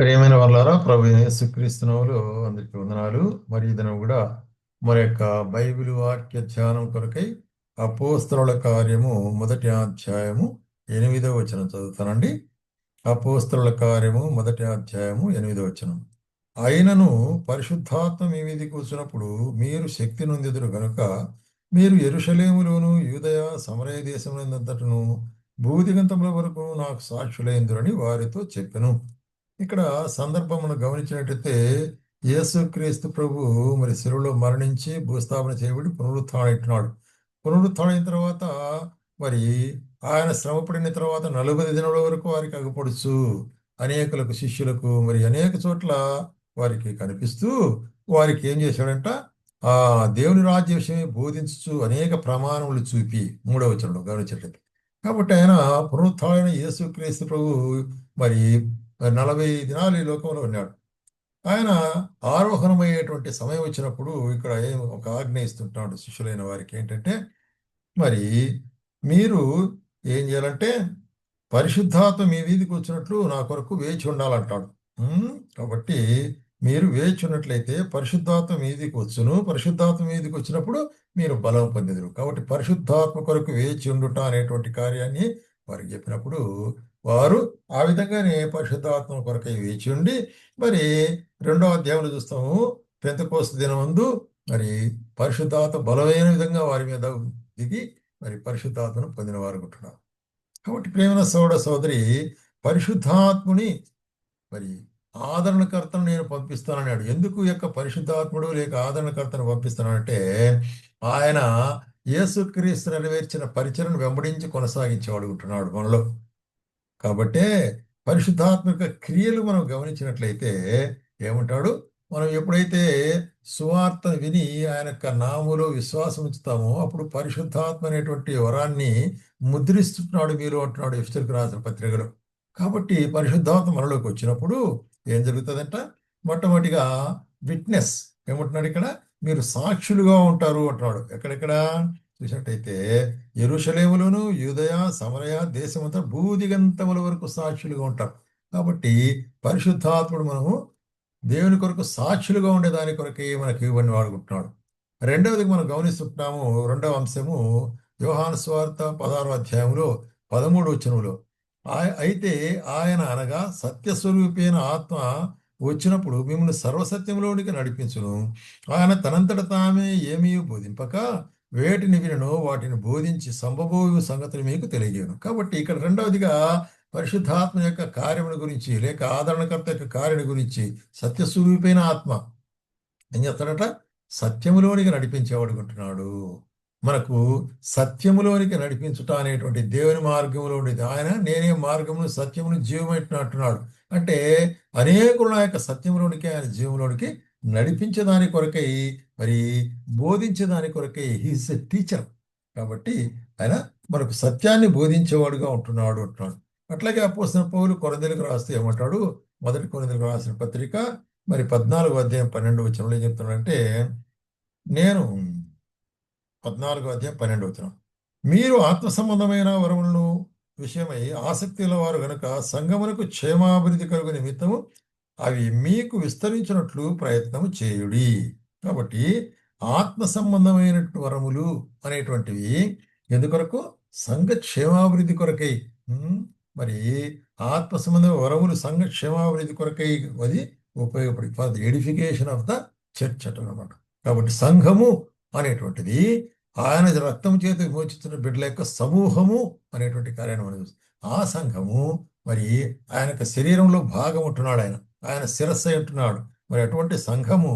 ప్రియమైన వాళ్ళారా ప్రభు యేసుక్రీస్తునవులు అందరికీ వందనాలు. మరియు ఇదనం కూడా మరి యొక్క బైబిల్ వాక్య ధ్యానం కొరకై అపోస్తలుల కార్యము మొదటి అధ్యాయము ఎనిమిదో వచనం చదువుతానండి. అపోస్తలుల కార్యము మొదటి అధ్యాయము ఎనిమిదో వచనం. అయినను పరిశుద్ధాత్మ మీ మీదకి వచ్చినప్పుడు మీరు శక్తి నొందిదురు గనుక మీరు ఎరుషలేములోను యూదయ సమరయ దేశములంతటను భూదిగంతముల వరకు నాకు సాక్షులైందురని వారితో చెప్పెను. ఇక్కడ సందర్భం మనం గమనించినట్టయితే యేసుక్రీస్తు ప్రభు మరి శిలువలో మరణించి భూస్థాపన చేయబడి పునరుత్థానమైనాడు పునరుత్థానమైన తర్వాత మరి ఆయన శ్రమపడిన తర్వాత నలభై దినముల వరకు వారికి అగపడుచు అనేకులకు శిష్యులకు మరి అనేక చోట్ల వారికి కనిపిస్తూ వారికి ఏం చేశాడంట? ఆ దేవుని రాజ్య విషయమే బోధించు అనేక ప్రమాణములు చూపి మూడవ చరణం గమనించినట్లయితే. కాబట్టి ఆయన పునరుత్థాన యేసుక్రీస్తు ప్రభు మరి నలభై దినాలు ఈ లోకంలో ఉన్నాడు. ఆయన ఆరోహణమయ్యేటువంటి సమయం వచ్చినప్పుడు ఇక్కడ ఏం ఒక ఆజ్ఞ ఇస్తుంటాడు శిష్యులైన వారికి ఏంటంటే మరి మీరు ఏం చేయాలంటే పరిశుద్ధాత్మ మీ వీధికి వచ్చినట్లు నా కొరకు వేచి ఉండాలంటాడు. కాబట్టి మీరు వేచి ఉన్నట్లయితే పరిశుద్ధాత్మ మీదికి వచ్చును. పరిశుద్ధాత్మ మీదికి వచ్చినప్పుడు మీరు బలం పొందెదరు. కాబట్టి పరిశుద్ధాత్మ కొరకు వేచి ఉండుట అనేటువంటి కార్యాన్ని వారికి చెప్పినప్పుడు వారు ఆ విధంగానే పరిశుద్ధాత్మ కొరకై వేచి ఉండి మరి రెండో అధ్యాయంలో చూస్తాము పెంతకోస్తు దినమందు మరి పరిశుద్ధాత్మ బలమైన విధంగా వారి మీద దిగి మరి పరిశుద్ధాత్మను పొందిన వారు ఉంటున్నారు కాబట్టి ప్రేమన సోడ సోదరి పరిశుద్ధాత్ముని మరి ఆదరణకర్తను నేను పంపిస్తానన్నాడు. ఎందుకు యొక్క పరిశుద్ధాత్ముడు లేక ఆదరణకర్తను పంపిస్తానంటే ఆయన యేసుక్రీస్తు నెరవేర్చిన పరిచయను వెంబడించి కొనసాగించేవాడుకుంటున్నాడు మనలో. కాబట్టే పరిశుద్ధాత్మక క్రియలు మనం గమనించినట్లయితే ఏమంటాడు? మనం ఎప్పుడైతే సువార్త విని ఆయన యొక్క నాములో విశ్వాసం ఉంచుతామో అప్పుడు పరిశుద్ధాత్మ అనేటువంటి వరాన్ని ముద్రిస్తున్నాడు మీరు అంటున్నాడు ఎఫ్సర్కి రాసిన పత్రికలో. కాబట్టి పరిశుద్ధాత్మ మనలోకి వచ్చినప్పుడు ఏం జరుగుతుందంట? మొట్టమొదటిగా విట్నెస్ ఏమంటున్నాడు ఇక్కడ? మీరు సాక్షులుగా ఉంటారు అంటున్నాడు. ఎక్కడెక్కడ? చూసినట్టయితే ఎరుషలేములోను యూదయ సమరయ దేశమంతా భూదిగంతముల వరకు సాక్షులుగా ఉంటారు. కాబట్టి పరిశుద్ధాత్ముడు మనము దేవుని కొరకు సాక్షులుగా ఉండే దాని కొరకే మనకి ఇవన్నీ వాడుకుంటున్నాడు రెండవది మనం గమనిస్తుంటున్నాము రెండవ అంశము యోహాను స్వార్త పదహారో అధ్యాయంలో పదమూడు వచనంలో అయితే ఆయన అనగా సత్యస్వరూపైన ఆత్మ వచ్చినప్పుడు మిమ్మల్ని సర్వసత్యంలోనికి నడిపించును. ఆయన తనంతట తామే ఏమీ బోధింపక వేటిని వినను వాటిని బోధించి సంభవోయు సంగతిని మీకు తెలియజేయను. కాబట్టి ఇక్కడ రెండవదిగా పరిశుద్ధాత్మ యొక్క కార్యముల గురించి లేక ఆదరణకర్త యొక్క కార్యం గురించి సత్యస్వరూపైన ఆత్మ. ఏం చేస్తాడట? సత్యములోనికి నడిపించేవాడు ఉంటున్నాడు మనకు సత్యములోనికి నడిపించుట అనేటువంటి దేవుని మార్గంలో ఉండేది. ఆయన నేనే మార్గమును సత్యమును జీవమంటున్నాడు అంటే అనేకులు యొక్క సత్యంలోనికి ఆయన జీవంలోనికి నడిపించేదాని కొరకై మరి బోధించేదాని కొరకే హీస్ ఎ టీచర్ కాబట్టి ఆయన మనకు సత్యాన్ని బోధించేవాడుగా ఉంటున్నాడు అంటున్నాడు. అట్లాగే అపోసిన పౌలు కొరందెలకు రాస్తే ఏమంటాడు? మొదటి కొరందెలకు రాసిన పత్రిక మరి పద్నాలుగు అధ్యాయం పన్నెండు వచ్చినప్పుడు ఏం చెప్తున్నాడంటే నేను పద్నాలుగు అధ్యాయం పన్నెండు వచనం. మీరు ఆత్మ సంబంధమైన వరములను విషయమై ఆసక్తి వారు గనుక సంగమునకు క్షేమాభివృద్ధి కలుగు నిమిత్తము అవి మీకు విస్తరించినట్లు ప్రయత్నము చేయుడి. కాబట్టి ఆత్మ సంబంధమైన వరములు అనేటువంటివి ఎందుకొరకు? సంఘ క్షేమాభివృద్ధి కొరకై మరి ఆత్మ సంబంధమైన వరములు సంఘ క్షేమాభివృద్ధి కొరకై అది ఉపయోగపడి for the edification of the church అనమాట కాబట్టి సంఘము అనేటువంటిది ఆయన రక్తం చేత విమోచిస్తున్న బిడ్డల యొక్క సమూహము అనేటువంటి కార్యాన్ని మనం ఆ సంఘము మరి ఆయన యొక్క శరీరంలో భాగం ఉంటున్నాడు ఆయన. ఆయన శిరస్సు ఉంటున్నాడు మరి అటువంటి సంఘము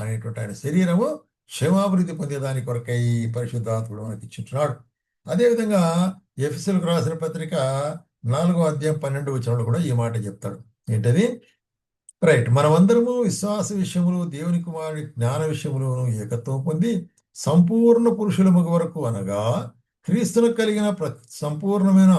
అనేటువంటి ఆయన శరీరము క్షేమాభివృద్ధి పొందేదాని కొరకై పరిశుద్ధాత్ముడు మనకి ఇచ్చింటున్నాడు. అదేవిధంగా ఎఫ్ఎస్ఎల్కి రాసిన పత్రిక నాలుగో అధ్యాయం పన్నెండు వచనంలో కూడా ఈ మాట చెప్తాడు. ఏంటది? రైట్. మనమందరము విశ్వాస విషయములు దేవుని కుమారుడి జ్ఞాన విషయములను ఏకత్వం పొంది సంపూర్ణ పురుషుల వరకు అనగా క్రీస్తును కలిగిన ప్ర సంపూర్ణమైన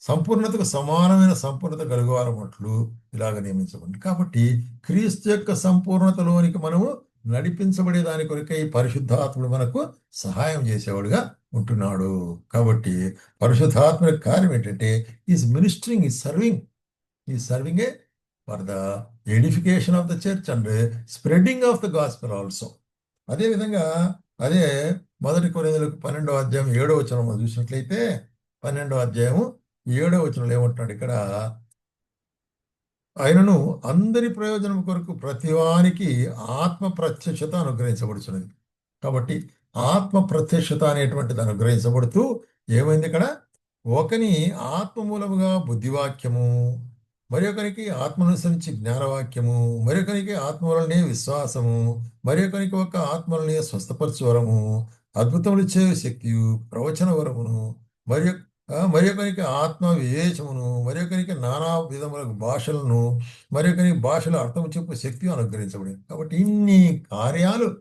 సంపూర్ణతకు సమానమైన సంపూర్ణత కలుగువారమట్లు ఇలాగ నియమించబడింది. కాబట్టి క్రీస్తు యొక్క సంపూర్ణతలోనికి మనము నడిపించబడే దాని కొరకై పరిశుద్ధాత్ముడు మనకు సహాయం చేసేవాడుగా ఉంటున్నాడు. కాబట్టి పరిశుద్ధాత్మ కార్యం ఏంటంటే ఈజ్ మినిస్టరింగ్ ఈ సర్వింగ్ ఈ serving a for the edification of the church and spreading of the gospel also అదేవిధంగా అదే మొదటి కొరింథీయులకు పన్నెండో అధ్యాయం ఏడో వచనం మనం చూసినట్లయితే పన్నెండో అధ్యాయము ఏడో వచనంలో ఏమంటున్నాడు ఇక్కడ? ఆయనను అందరి ప్రయోజనం కొరకు ప్రతివానికి ఆత్మ ప్రత్యక్షత అనుగ్రహించబడుచున్నది. కాబట్టి ఆత్మ ప్రత్యక్షత అనేటువంటిది అనుగ్రహించబడుతూ ఏమైంది ఇక్కడ? ఒకని ఆత్మ మూలముగా బుద్ధివాక్యము మరి ఒకరికి ఆత్మనుసరించి జ్ఞానవాక్యము మరి ఒకరికి విశ్వాసము మరి ఒకరికి ఒక ఆత్మలనే స్వస్థపరచు వరము అద్భుతములు చే శక్తియు ప్రవచన వరమును మరి మరొకరికి ఆత్మ వివేచమును మరొకరికి నానా విధముల భాషలను మరొకరికి ఒకరికి భాషల అర్థం చెప్పే శక్తి అనుగ్రహించబడి. కాబట్టి ఇన్ని కార్యాలు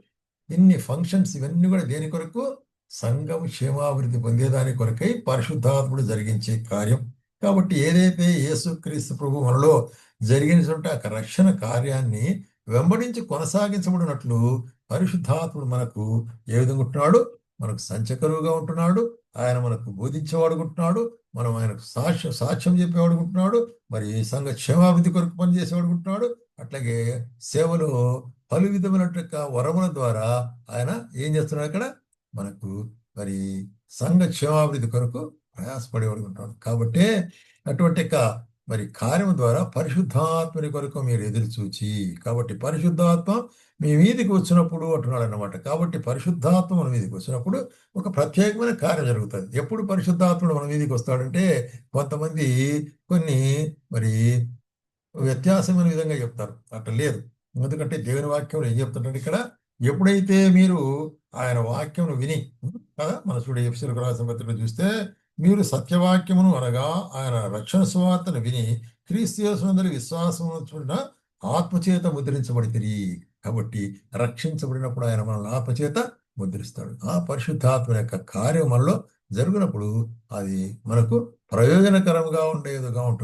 ఇన్ని ఫంక్షన్స్ ఇవన్నీ కూడా దేని కొరకు? సంఘం క్షేమాభివృద్ధి పొందేదాని కొరకై పరిశుద్ధాత్ముడు జరిగించే కార్యం. కాబట్టి ఏదైతే యేసుక్రీస్తు ప్రభు మనలో జరిగినటువంటి ఆ రక్షణ కార్యాన్ని వెంబడించి కొనసాగించబడినట్లు పరిశుద్ధాత్ముడు మనకు ఏ విధంగా ఉంటున్నాడు? మనకు సంచకరువుగా ఉంటున్నాడు. ఆయన మనకు బోధించేవాడు ఉంటున్నాడు మనం ఆయనకు సాక్ష్యం సాక్ష్యం చెప్పేవాడు ఉంటున్నాడు మరి సంఘ క్షేమాభివృద్ధి కొరకు పనిచేసేవాడు ఉంటున్నాడు అట్లాగే సేవలో పలు విధమైనటువంటి వరముల ద్వారా ఆయన ఏం చేస్తున్నాడు అక్కడ? మనకు మరి సంఘ క్షేమాభివృద్ధి కొరకు ప్రయాసపడేవాడు ఉంటాడు కాబట్టి అటువంటి యొక్క మరి కార్యం ద్వారా పరిశుద్ధాత్మని కొరకు మీరు ఎదురు చూచి కాబట్టి పరిశుద్ధాత్మ మీ మీదికి వచ్చినప్పుడు అంటున్నాడు అనమాట కాబట్టి పరిశుద్ధాత్మ మన మీదకి వచ్చినప్పుడు ఒక ప్రత్యేకమైన కార్యం జరుగుతుంది. ఎప్పుడు పరిశుద్ధాత్ముడు మన మీదకి వస్తాడంటే కొంతమంది కొన్ని మరి వ్యత్యాసమైన విధంగా చెప్తారు. అట్లా లేదు. ఎందుకంటే దేవుని వాక్యం ఏం చెప్తుంటాడు ఇక్కడ ఎప్పుడైతే మీరు ఆయన వాక్యం విని కదా మన చూడ ఎఫ్సీలకు రాసిన పత్రికలో చూస్తే మీరు సత్యవాక్యమును అనగా ఆయన రక్షణ సువార్తను విని క్రీస్తు యేసునందరి విశ్వాసమును చూడ ఆత్మచేత ముద్రించబడితిరి. కాబట్టి రక్షించబడినప్పుడు ఆయన మనల్ని ఆత్మచేత ముద్రిస్తాడు. ఆ పరిశుద్ధాత్మ యొక్క కార్యం మనలో జరిగినప్పుడు అది మనకు ప్రయోజనకరంగా ఉండేదిగా ఉంటుంది.